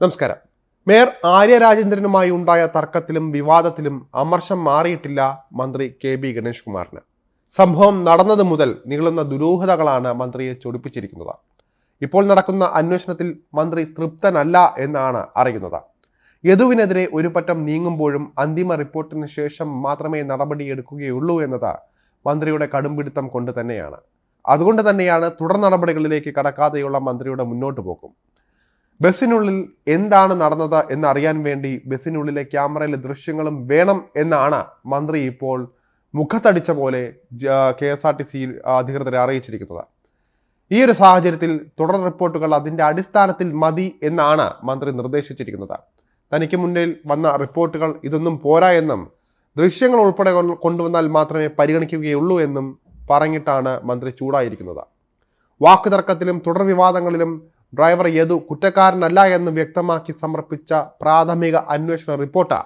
നമസ്കാരം. മേയർ ആര്യ രാജേന്ദ്രനുമായി ഉണ്ടായ തർക്കത്തിലും വിവാദത്തിലും അമർഷം മാറിയിട്ടില്ല മന്ത്രി കെ ബി ഗണേഷ് കുമാറിന്. സംഭവം നടന്നത് മുതൽ നീളുന്ന ദുരൂഹതകളാണ് മന്ത്രിയെ ചൊടിപ്പിച്ചിരിക്കുന്നത്. ഇപ്പോൾ നടക്കുന്ന അന്വേഷണത്തിൽ മന്ത്രി തൃപ്തനല്ല എന്നാണ് അറിയുന്നത്. യദുവിനെതിരെ ഒരു പറ്റം നീങ്ങുമ്പോഴും അന്തിമ റിപ്പോർട്ടിന് ശേഷം മാത്രമേ നടപടിയെടുക്കുകയുള്ളൂ എന്നത് മന്ത്രിയുടെ കടുംപിടുത്തം കൊണ്ട് തന്നെയാണ്. അതുകൊണ്ട് തന്നെയാണ് തുടർ നടപടികളിലേക്ക് കടക്കാതെയുള്ള മന്ത്രിയുടെ മുന്നോട്ട് പോക്കും ബസ്സിനുള്ളിൽ എന്താണ് നടന്നത് എന്നറിയാൻ വേണ്ടി ബസ്സിനുള്ളിലെ ക്യാമറയിലെ ദൃശ്യങ്ങളും വേണം എന്നാണ് മന്ത്രി ഇപ്പോൾ മുഖത്തടിച്ച പോലെ K S R T C അധികൃതരെ അറിയിച്ചിരിക്കുന്നത്. ഈ ഒരു സാഹചര്യത്തിൽ തുടർ റിപ്പോർട്ടുകൾ അതിന്റെ അടിസ്ഥാനത്തിൽ മതി എന്നാണ് മന്ത്രി നിർദ്ദേശിച്ചിരിക്കുന്നത്. തനിക്ക് മുന്നിൽ വന്ന റിപ്പോർട്ടുകൾ ഇതൊന്നും പോരാ എന്നും ദൃശ്യങ്ങൾ ഉൾപ്പെടെ കൊണ്ടുവന്നാൽ മാത്രമേ പരിഗണിക്കുകയുള്ളൂ എന്നും പറഞ്ഞിട്ടാണ് മന്ത്രി ചൂടായിരിക്കുന്നത്. വാക്കുതർക്കത്തിലും തുടർ വിവാദങ്ങളിലും ഡ്രൈവർ യദു കുറ്റക്കാരനല്ല എന്ന് വ്യക്തമാക്കി സമർപ്പിച്ച പ്രാഥമിക അന്വേഷണ റിപ്പോർട്ട്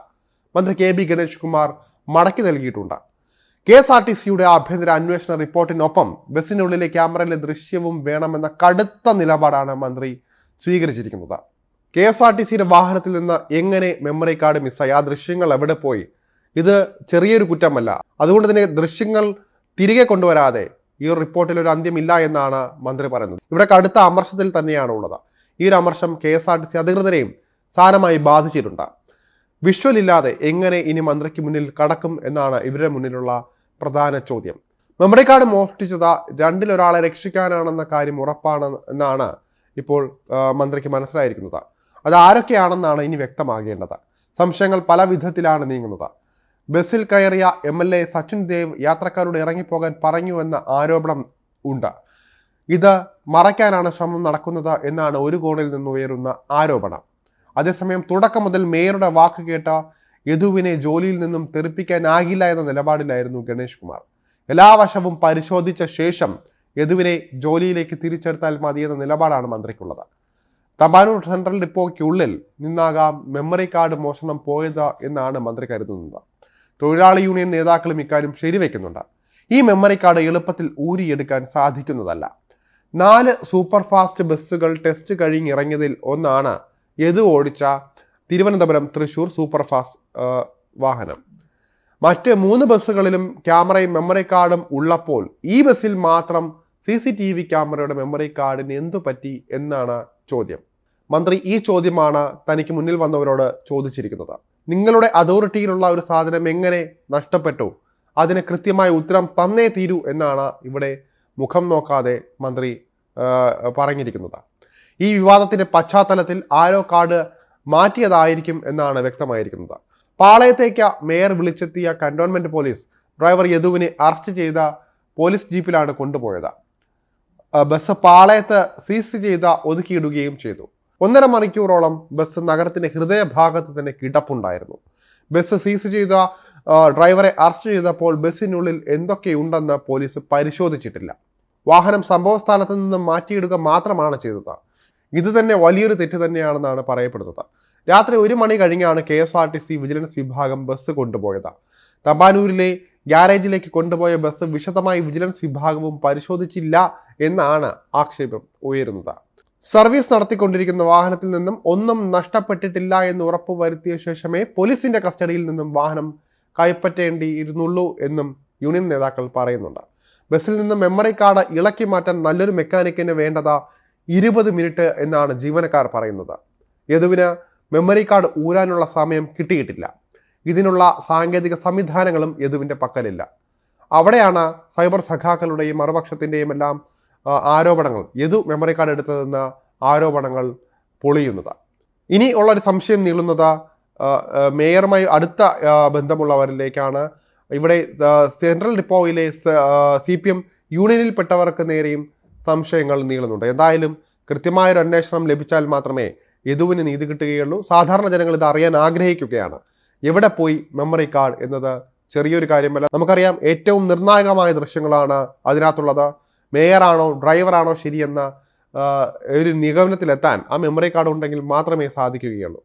മന്ത്രി കെ ബി ഗണേഷ് കുമാർ മടക്കി നൽകിയിട്ടുണ്ട്. കെ എസ് ആർ ടി സിയുടെ ആഭ്യന്തര അന്വേഷണ റിപ്പോർട്ടിനൊപ്പം ബസ്സിനുള്ളിലെ ക്യാമറയിലെ ദൃശ്യവും വേണമെന്ന കടുത്ത നിലപാടാണ് മന്ത്രി സ്വീകരിച്ചിരിക്കുന്നത്. കെ എസ് ആർ ടി സിയുടെ വാഹനത്തിൽ നിന്ന് എങ്ങനെ മെമ്മറി കാർഡ് മിസ്സായി ആ ദൃശ്യങ്ങൾ എവിടെ പോയി? ഇത് ചെറിയൊരു കുറ്റമല്ല. അതുകൊണ്ട് തന്നെ ദൃശ്യങ്ങൾ തിരികെ കൊണ്ടുവരാതെ ഈ റിപ്പോർട്ടിൽ ഒരു അന്ത്യമില്ല എന്നാണ് മന്ത്രി പറയുന്നത്. ഇവിടെ കടുത്ത അമർശത്തിൽ തന്നെയാണ് ഉള്ളത് ഈ ഒരു അമർശം K S R T C അധികൃതരെയും സാരമായി ബാധിച്ചിട്ടുണ്ട്. വിഷ്വൽ ഇല്ലാതെ എങ്ങനെ ഇനി മന്ത്രിക്ക് മുന്നിൽ കടക്കും എന്നാണ് ഇവരുടെ മുന്നിലുള്ള പ്രധാന ചോദ്യം. മെമ്മറി കാർഡ് മോഷ്ടിച്ചത് രണ്ടിലൊരാളെ രക്ഷിക്കാനാണെന്ന കാര്യം ഉറപ്പാണ് എന്നാണ് ഇപ്പോൾ മന്ത്രിക്ക് മനസ്സിലായിരിക്കുന്നത്. അത് ആരൊക്കെയാണെന്നാണ് ഇനി വ്യക്തമാകേണ്ടത്. സംശയങ്ങൾ പല വിധത്തിലാണ് നീങ്ങുന്നത്. ബസ്സിൽ കയറിയ M L A Sachin Dev യാത്രക്കാരോട് ഇറങ്ങിപ്പോകാൻ പറഞ്ഞു എന്ന ആരോപണം ഉണ്ട്. ഇത് മറയ്ക്കാനാണ് ശ്രമം നടക്കുന്നത് എന്നാണ് ഒരു കോണിൽ നിന്ന് ഉയരുന്ന ആരോപണം. അതേസമയം തുടക്കം മുതൽ മേയറുടെ വാക്ക് കേട്ട യദുവിനെ ജോലിയിൽ നിന്നും തെറിപ്പിക്കാനാകില്ല എന്ന നിലപാടിലായിരുന്നു ഗണേഷ് കുമാർ. എല്ലാ വശവും പരിശോധിച്ച ശേഷം യദുവിനെ ജോലിയിലേക്ക് തിരിച്ചെടുത്താൽ മതിയെന്ന നിലപാടാണ് മന്ത്രിക്കുള്ളത്. തമ്പാനൂർ സെൻട്രൽ ഡിപ്പോയ്ക്കുള്ളിൽ നിന്നാകാം മെമ്മറി കാർഡ് മോഷണം പോയത് എന്നാണ് മന്ത്രി കരുതുന്നത്. തൊഴിലാളി യൂണിയൻ നേതാക്കളും ഇക്കാര്യം ശരിവെക്കുന്നുണ്ട്. ഈ മെമ്മറി കാർഡ് എളുപ്പത്തിൽ ഊരിയെടുക്കാൻ സാധിക്കുന്നതല്ല. നാല് സൂപ്പർ ഫാസ്റ്റ് ബസ്സുകൾ ടെസ്റ്റ് കഴിഞ്ഞിറങ്ങിയതിൽ ഒന്നാണ് യദു ഓടിച്ച തിരുവനന്തപുരം തൃശൂർ സൂപ്പർ ഫാസ്റ്റ് വാഹനം. മറ്റ് മൂന്ന് ബസ്സുകളിലും ക്യാമറയും മെമ്മറി കാർഡും ഉള്ളപ്പോൾ ഈ ബസ്സിൽ മാത്രം സി സി ടി വി ക്യാമറയുടെ മെമ്മറി കാർഡിന് എന്തു പറ്റി എന്നാണ് ചോദ്യം. മന്ത്രി ഈ ചോദ്യമാണ് തനിക്ക് മുന്നിൽ വന്നവരോട് ചോദിച്ചിരിക്കുന്നത്. നിങ്ങളുടെ അതോറിറ്റിയിലുള്ള ഒരു സാധനം എങ്ങനെ നഷ്ടപ്പെട്ടു? അതിന് കൃത്യമായ ഉത്തരം തന്നേ തീരൂ എന്നാണ് ഇവിടെ മുഖം നോക്കാതെ മന്ത്രി പറഞ്ഞിരിക്കുന്നത്. ഈ വിവാദത്തിന്റെ പശ്ചാത്തലത്തിൽ ആരോ കാർഡ് മാറ്റിയതായിരിക്കും എന്നാണ് വ്യക്തമായിരിക്കുന്നത്. പാളയത്തേക്ക് മേയർ വിളിച്ചെത്തിയ കന്റോൺമെന്റ് പോലീസ് ഡ്രൈവർ യദുവിനെ അറസ്റ്റ് ചെയ്ത പോലീസ് ജീപ്പിലാണ് കൊണ്ടുപോയത്. ബസ് പാളയത്ത് സീസ് ചെയ്ത ഒതുക്കിയിടുകയും ചെയ്തു. ഒന്നര മണിക്കൂറോളം ബസ് നഗരത്തിന്റെ ഹൃദയഭാഗത്ത് തന്നെ കിടപ്പുണ്ടായിരുന്നു. ബസ് സീസ് ചെയ്ത ഡ്രൈവറെ അറസ്റ്റ് ചെയ്തപ്പോൾ ബസ്സിനുള്ളിൽ എന്തൊക്കെയുണ്ടെന്ന് പോലീസ് പരിശോധിച്ചിട്ടില്ല. വാഹനം സംഭവസ്ഥാനത്ത് നിന്ന് മാറ്റിയിടുക മാത്രമാണ് ചെയ്തത്. ഇത് തന്നെ വലിയൊരു തെറ്റ് തന്നെയാണെന്നാണ് പറയപ്പെടുന്നത്. രാത്രി ഒരു മണി കഴിഞ്ഞാണ് K S R T C vigilance വിഭാഗം ബസ് കൊണ്ടുപോയത്. തമ്പാനൂരിലെ ഗ്യാരേജിലേക്ക് കൊണ്ടുപോയ ബസ് വിശദമായി വിജിലൻസ് വിഭാഗവും പരിശോധിച്ചില്ല എന്നാണ് ആക്ഷേപം ഉയരുന്നത്. സർവീസ് നടത്തിക്കൊണ്ടിരിക്കുന്ന വാഹനത്തിൽ നിന്നും ഒന്നും നഷ്ടപ്പെട്ടിട്ടില്ല എന്ന് ഉറപ്പുവരുത്തിയ ശേഷമേ പോലീസിന്റെ കസ്റ്റഡിയിൽ നിന്നും വാഹനം കൈപ്പറ്റേണ്ടിയിരുന്നുള്ളൂ എന്നും യൂണിയൻ നേതാക്കൾ പറയുന്നുണ്ട്. ബസ്സിൽ നിന്ന് മെമ്മറി കാർഡ് ഇളക്കി മാറ്റാൻ നല്ലൊരു മെക്കാനിക്കിന് വേണ്ടത് ഇരുപത് മിനിറ്റ് എന്നാണ് ജീവനക്കാർ പറയുന്നത്. യദുവിന് മെമ്മറി കാർഡ് ഊരാനുള്ള സമയം കിട്ടിയിട്ടില്ല. ഇതിനുള്ള സാങ്കേതിക സംവിധാനങ്ങളും യദുവിന്റെ പക്കലില്ല. അവിടെയാണ് സൈബർ സഖാക്കളുടെയും മറുപക്ഷത്തിന്റെയും എല്ലാം ആരോപണങ്ങൾ. യദു മെമ്മറി കാർഡ് എടുത്തതെന്ന ആരോപണങ്ങൾ പൊളിയുന്നത്. ഇനി ഉള്ളൊരു സംശയം നീളുന്നത് മേയറുമായി അടുത്ത ബന്ധമുള്ളവരിലേക്കാണ് ഇവിടെ സെൻട്രൽ ഡിപ്പോയിലെ സി പി എം യൂണിയനിൽപ്പെട്ടവർക്ക് നേരെയും സംശയങ്ങൾ നീളുന്നുണ്ട്. എന്തായാലും കൃത്യമായൊരു അന്വേഷണം ലഭിച്ചാൽ മാത്രമേ യദുവിന് നീതി കിട്ടുകയുള്ളൂ. സാധാരണ ജനങ്ങൾ ഇത് അറിയാൻ ആഗ്രഹിക്കുകയാണ്. എവിടെ പോയി മെമ്മറി കാർഡ് എന്നത്? ചെറിയൊരു കാര്യമല്ല. നമുക്കറിയാം ഏറ്റവും നിർണായകമായ ദൃശ്യങ്ങളാണ് അതിനകത്തുള്ളത്. മേയറാണോ ഡ്രൈവറാണോ ശരിയെന്ന ഒരു നിഗമനത്തിലെത്താൻ ആ മെമ്മറി കാർഡ് ഉണ്ടെങ്കിൽ മാത്രമേ സാധിക്കുകയുള്ളൂ.